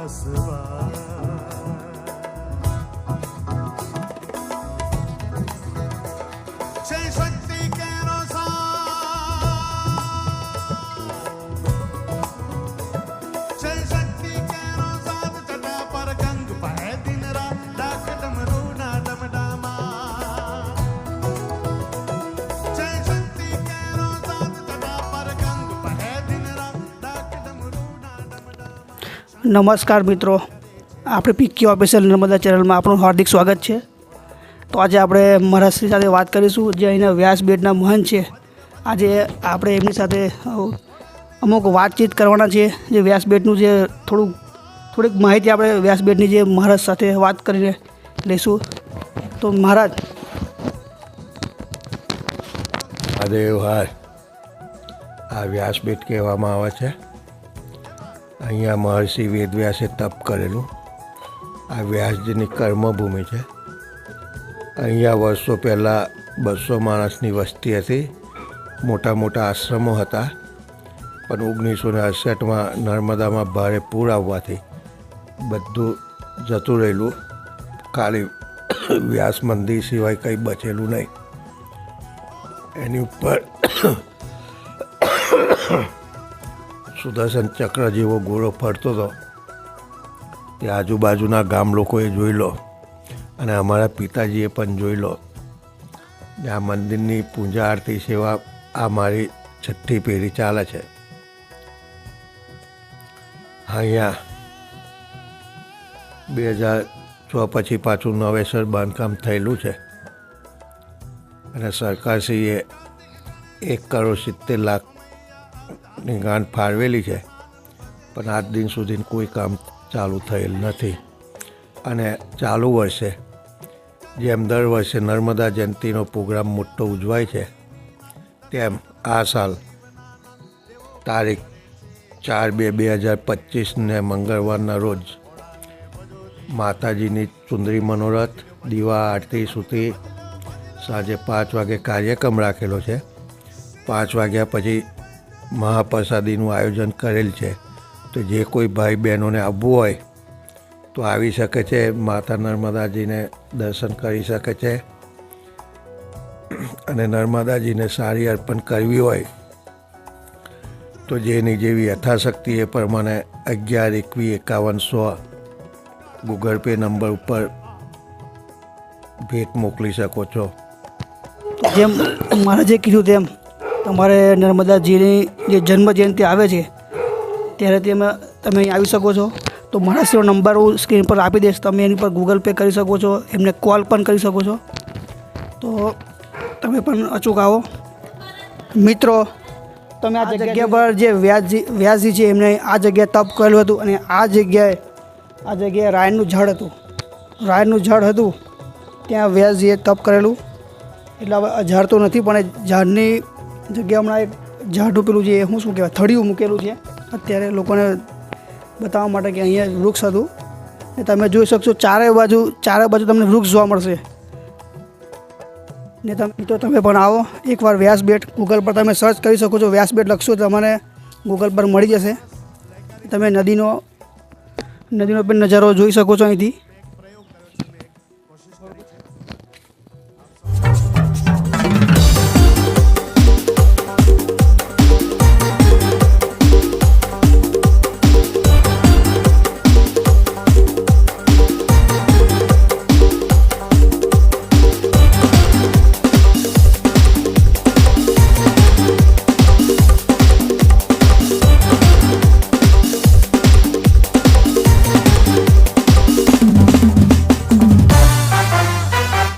કે અસવા નમસ્કાર મિત્રો. આપણે પીકી ઓફિસિયલ નર્મદા ચેનલમાં આપણું હાર્દિક સ્વાગત છે. તો આજે આપણે મહારાજશ્રી સાથે વાત કરીશું, જે અહીંના વ્યાસ બેટના મહંત છે. આજે આપણે એમની સાથે અમુક વાતચીત કરવાના છે જે વ્યાસ બેટનું જે થોડુંક, થોડીક માહિતી આપણે વ્યાસ બેટની જે મહારાજ સાથે વાત કરીને લઈશું. તો મહારાજ. મહાદેવ હાર આ વ્યાસપીઠ કહેવામાં આવે છે. અહીંયા મહર્ષિ વેદવ્યાસે તપ કરેલું. આ વ્યાસજીની કર્મભૂમિ છે. અહીંયા વર્ષો પહેલાં બસો માણસની વસ્તી હતી. મોટા મોટા આશ્રમો હતા. પણ ઓગણીસો ને અડસઠમાં નર્મદામાં ભારે પૂર આવવાથી બધું જતું રહેલું. ખાલી વ્યાસ મંદિર સિવાય કંઈ બચેલું નહીં. એની ઉપર સુદર્શન ચક્ર જેવો ગોળો ફરતો હતો. તે આજુબાજુના ગામ લોકોએ જોઈ લો અને અમારા પિતાજીએ પણ જોઈ લો. આ મંદિરની પૂજા આરતી સેવા આ મારી છઠ્ઠી પેઢી ચાલે છે. અહીંયા બે હજાર છ પછી પાછું નવેસર બાંધકામ થયેલું છે. અને સરકારશ્રીએ એક કરોડ સિત્તેર લાખની ગાંઠ ફાળવેલી છે. પણ આજ દિન સુધી કોઈ કામ ચાલુ થયેલ નથી. અને ચાલુ વર્ષે, જેમ દર વર્ષે નર્મદા જયંતિનો પ્રોગ્રામ મોટો ઉજવાય છે, તેમ આ સાલ તારીખ ચાર બે બે હજાર પચીસને મંગળવારના રોજ માતાજીની ચુંદરી મનોરથ દીવા આરતી સુધી સાંજે પાંચ વાગે કાર્યક્રમ રાખેલો છે. પાંચ વાગ્યા પછી મહાપ્રસાદીનું આયોજન કરેલ છે. તો જે કોઈ ભાઈ બહેનોને આવવું હોય, તો આવી શકે છે. માતા નર્મદાજીને દર્શન કરી શકે છે. અને નર્મદાજીને સારી અર્પણ કરવી હોય, તો જેની જેવી યથાશક્તિ એ પ્રમાણે અગિયાર, એકવી, એકાવન, સો ગૂગલ પે નંબર ઉપર ભેટ મોકલી શકો છો. જેમ મારે જે કીધું તેમ તમારે નર્મદાજીની જે જન્મ જયંતિ આવે છે ત્યારે તમે તમે અહીં આવી શકો છો. તો માણસનો નંબર હું સ્ક્રીન પર આપી દઈશ. તમે એની પર ગૂગલ પે કરી શકો છો. એમને કોલ પણ કરી શકો છો. તો તમે પણ અચૂક આવો. મિત્રો તમે આ જગ્યા પર જે વ્યાસજી વ્યાસજી છે એમને આ જગ્યાએ તપ કરેલું હતું અને આ જગ્યાએ આ જગ્યાએ રાયણનું જળ હતું. રાયણનું જળ હતું. ત્યાં વ્યાસજીએ તપ કરેલું. એટલે હવે આ તો નથી પણ એ ઝાડની જગ્યા હમણાં એક ઝાડું પેલું છે હું શું કહેવાય, થળિયું મૂકેલું છે. અત્યારે લોકોને બતાવવા માટે કે અહીંયા વૃક્ષ હતું. ને તમે જોઈ શકશો ચારે બાજુ ચારે બાજુ તમને વૃક્ષ જોવા મળશે. ને તમે, તો તમે પણ આવો. એકવાર વ્યાસબેટ ગૂગલ પર તમે સર્ચ કરી શકો છો. વ્યાસબેટ લખશો, તમને ગૂગલ પર મળી જશે. તમે નદીનો નદીનો પણ નજારો જોઈ શકો છો અહીંથી.